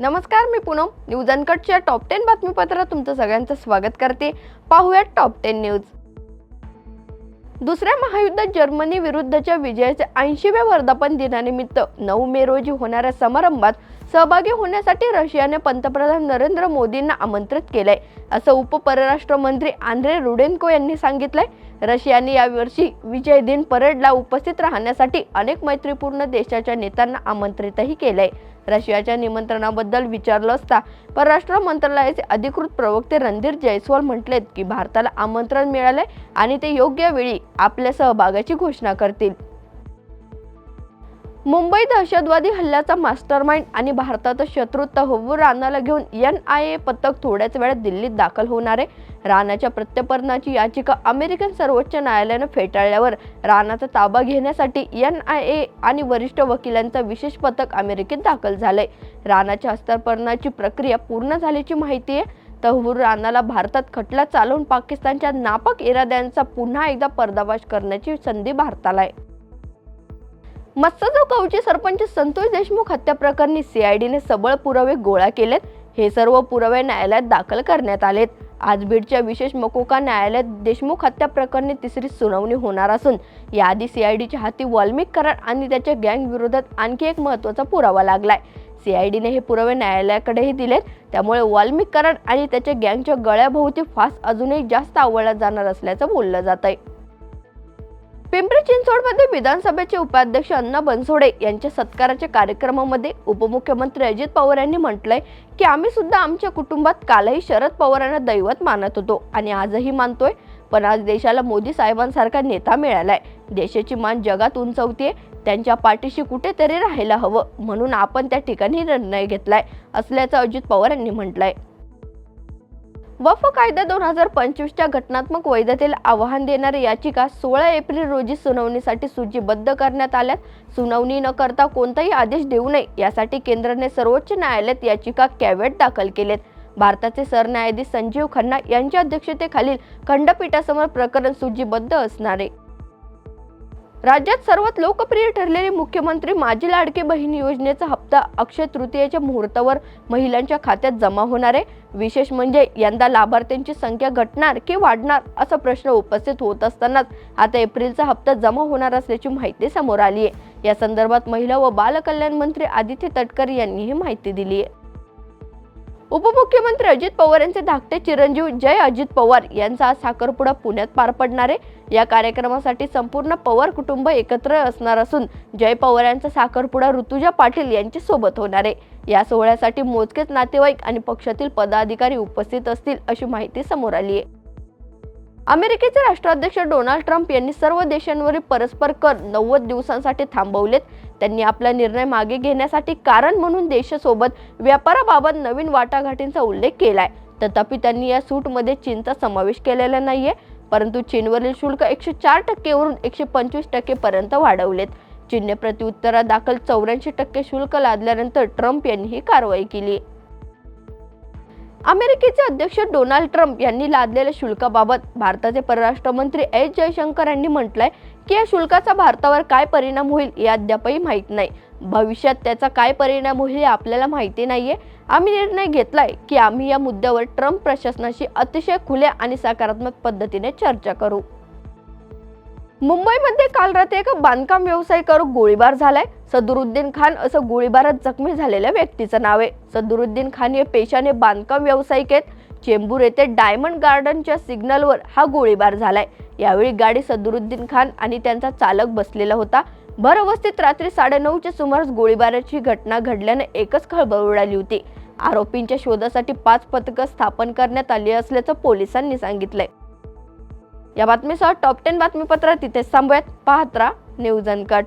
नमस्कार मी पूनम. न्यूज अनकटच्या टॉप टेन बातमीपत्रात तुमचं सगळ्यांचं स्वागत करते. पाहूयात टॉप टेन न्यूज दुसऱ्या महायुद्धात जर्मनी विरुद्धच्या विजयाच्या ऐंशीव्या वर्धापन दिनानिमित्त नऊ मे रोजी होणाऱ्या समारंभात सहभागी होण्यासाठी रशियाने पंतप्रधान नरेंद्र मोदींना आमंत्रित केलंय असं उपपरराष्ट्र मंत्री आंद्रे रुडेन्को यांनी सांगितलंय. रशियाने यावर्षी विजय दिन परेडला उपस्थित राहण्यासाठी अनेक मैत्रीपूर्ण देशाच्या नेत्यांना आमंत्रितही केलंय. रशियाच्या निमंत्रणाबद्दल विचारलं असता परराष्ट्र मंत्रालयाचे अधिकृत प्रवक्ते रणधीर जयस्वाल म्हटलेत की भारताला आमंत्रण मिळाले आणि ते योग्य वेळी आपल्या सहभागाची घोषणा करतील. मुंबई दहशतवादी हल्ल्याचा मास्टरमाइंड आणि भारताचा शत्रू तहवूर राणाला घेऊन एन आय ए पथक थोड्याच वेळात दिल्लीत दाखल होणार आहे. राणाच्या प्रत्यर्पणाची याचिका अमेरिकन सर्वोच्च न्यायालयानं फेटाळल्यावर राणाचा ताबा घेण्यासाठी एन आय ए आणि वरिष्ठ वकिलांचा विशेष पथक अमेरिकेत दाखल झालंय. राणाच्या हस्तांतरणाची प्रक्रिया पूर्ण झाल्याची माहिती आहे. तहवूर राणाला भारतात खटला चालवून पाकिस्तानच्या नापाक इराद्यांचा पुन्हा एकदा पर्दाफाश करण्याची संधी भारताला आहे. मत्सजो कवची सरपंच संतोष देशमुख हत्या प्रकरणी सीआयडीने सबळ पुरावे गोळा केलेत. हे सर्व पुरावे न्यायालयात दाखल करण्यात आलेत. आज बीडच्या विशेष मकोका न्यायालयात देशमुख हत्या प्रकरणी तिसरी सुनावणी होणार असून याआधी सीआयडीच्या हाती वाल्मिक करार आणि त्याच्या गँग विरोधात आणखी एक महत्त्वाचा पुरावा लागलाय. सीआयडीने हे पुरावे न्यायालयाकडेही दिलेत. त्यामुळे वाल्मिक कराड आणि त्याच्या गँगच्या गळ्याभोवती फास अजूनही जास्त आवडला जाणार असल्याचं बोललं जात आहे पिंपरी चिंचवडमध्ये विधानसभेचे उपाध्यक्ष अण्णा बनसोडे यांच्या सत्काराच्या कार्यक्रमामध्ये उपमुख्यमंत्री अजित पवार यांनी म्हटलंय की आम्ही सुद्धा आमच्या कुटुंबात कालही शरद पवारांना दैवत मानत होतो आणि आजही मानतोय. पण आज देशाला मोदी साहेबांसारखा नेता मिळालाय. देशाची मान जगात उंचवतीये. त्यांच्या पाठीशी कुठेतरी राहायला हवं म्हणून आपण त्या ठिकाणी निर्णय घेतलाय असल्याचं अजित पवार यांनी म्हटलंय. वफ कायदा दोन हजार पंचवीसच्या घटनात्मक वैधतेला आव्हान देणारी याचिका सोळा एप्रिल रोजी सुनावणीसाठी सूचीबद्ध करण्यात आल्यात. सुनावणी न करता कोणताही आदेश देऊ नये यासाठी केंद्राने सर्वोच्च न्यायालयात याचिका कॅव्हेट दाखल केलेत. भारताचे सरन्यायाधीश संजीव खन्ना यांच्या अध्यक्षतेखालील खंडपीठासमोर प्रकरण सूचीबद्ध असणार. आहे राज्यात सर्वात लोकप्रिय ठरलेले मुख्यमंत्री माझी लाडके बहीण योजनेचा हप्ता अक्षय तृतीयेच्या मुहूर्तावर महिलांच्या खात्यात जमा होणार आहे. विशेष म्हणजे यंदा लाभार्थ्यांची संख्या घटणार की वाढणार असा प्रश्न उपस्थित होत असतानाच आता एप्रिलचा हप्ता जमा होणार असल्याची माहिती समोर आली आहे. या संदर्भात महिला व बालकल्याण मंत्री आदित्य तटकर यांनी ही माहिती दिली आहे. उपमुख्यमंत्री अजित पवार यांचे धाकटे चिरंजीव जय अजित पवार यांचा आज साखरपुडा पुण्यात पार पडणार आहे. या कार्यक्रमासाठी संपूर्ण पवार कुटुंब एकत्र असणार असून जय पवार यांचा साखरपुडा ऋतुजा पाटील यांची सोबत होणार आहे. या सोहळ्यासाठी मोजकेच नातेवाईक आणि पक्षातील पदाधिकारी उपस्थित असतील अशी माहिती समोर आली आहे. अमेरिकेचे राष्ट्राध्यक्ष डोनाल्ड ट्रम्प यांनी सर्व देशांवरील परस्पर कर नव्वद दिवसांसाठी थांबवलेत. त्यांनी आपला निर्णय मागे घेण्यासाठी कारण म्हणून देशासोबत व्यापाराबाबत नवीन वाटाघाटींचा उल्लेख केलाय. तथापि त्यांनी या सूटमध्ये चीनचा समावेश केलेला नाहीये परंतु चीनवरील शुल्क एकशे चार टक्केवरून एकशे पंचवीस टक्के पर्यंत वाढवलेत. चीनने प्रत्युत्तरादाखल चौऱ्याऐंशी टक्के शुल्क लादल्यानंतर ट्रम्प यांनी ही कारवाई केली. अमेरिकेचे अध्यक्ष डोनाल्ड ट्रम्प यांनी लादलेल्या शुल्काबाबत भारताचे परराष्ट्र मंत्री एस जयशंकर यांनी म्हटलंय की या शुल्काचा भारतावर काय परिणाम होईल हे अद्यापही माहीत नाही. भविष्यात त्याचा काय परिणाम होईल हे आपल्याला माहिती नाहीये. आम्ही निर्णय घेतलाय की आम्ही या मुद्द्यावर ट्रम्प प्रशासनाशी अतिशय खुल्या आणि सकारात्मक पद्धतीने चर्चा करू. मुंबईमध्ये काल रात्री एका बांधकाम व्यावसायिकावर गोळीबार झालाय. सदरुद्दीन खान असं गोळीबारात जखमी झालेल्या व्यक्तीचं नाव आहे. सदरुद्दीन खान हे पेशाने बांधकाम व्यावसायिक आहेत. चेंबूर येथे डायमंड गार्डनच्या सिग्नलवर हा गोळीबार झालाय. यावेळी गाडी सदरुद्दीन खान आणि त्यांचा चालक बसलेला होता. भर अवस्थेत रात्री साडेनऊच्या सुमारास गोळीबाराची घटना घडल्याने एकच खळबळ उडाली होती. आरोपींच्या शोधासाठी पाच पथकं स्थापन करण्यात आली असल्याचं पोलिसांनी सांगितलंय. या बातमीसह टॉप टेन बातमीपत्र तिथेच थांबूयात पाहत राहा न्यूज अनकट